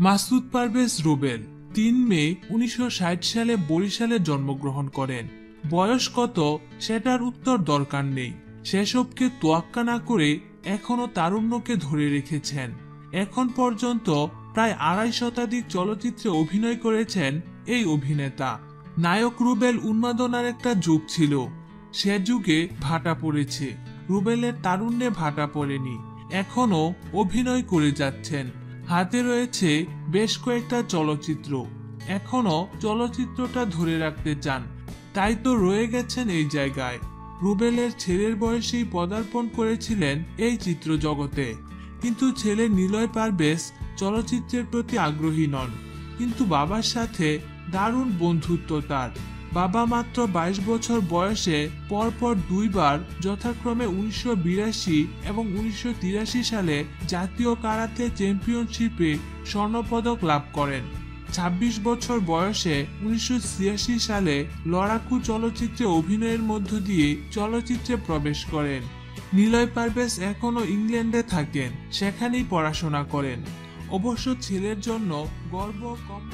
মাসুদ পারভেজ রুবেল, তিন মে, উনিশশো ষাট সালে বরিশালে জন্মগ্রহণ করেন। বয়স কত সেটার উত্তর দরকার নেই। সেসবকে তোয়াক্কা না করে এখনও তারুণ্যকে ধরে রেখেছেন। এখন পর্যন্ত প্রায় আড়াই শতাধিক চলচ্চিত্রে অভিনয় করেছেন এই অভিনেতা। নায়ক রুবেল উন্মাদনার একটা যুগ ছিল। সে যুগে ভাটা পড়েছে। রুবেলের তারুণ্যে ভাটা পড়েনি। এখনও অভিনয় করে যাচ্ছেন। হাতে রয়েছে বেশ কয়েকটা চলচ্চিত্র। এখনও চলচ্চিত্রটা ধরে রাখতে চান। তাই তো রয়ে গেছেন এই জায়গায়। রুবেলের ছেলের বয়সেই পদার্পণ করেছিলেন এই চিত্র জগতে কিন্তু ছেলে নিলয় পারবেশ চলচ্চিত্রের প্রতি আগ্রহী নন। কিন্তু বাবার সাথে দারুণ বন্ধুত্ব তার। বাবা মাত্র বাইশ বছর বয়সে পরপর দুইবার যথাক্রমে উনিশশো বিরাশি এবং উনিশশো তিরাশি সালে জাতীয় কারাতে চ্যাম্পিয়নশিপে স্বর্ণপদক লাভ করেন। ২৬ বছর বয়সে উনিশশো ছিয়াশি সালে লড়াকু চলচ্চিত্রে অভিনয়ের মধ্য দিয়ে চলচ্চিত্রে প্রবেশ করেন। নিলয় পারভেজ এখনও ইংল্যান্ডে থাকেন, সেখানেই পড়াশোনা করেন। অবশ্য ছেলের জন্য গর্ব কম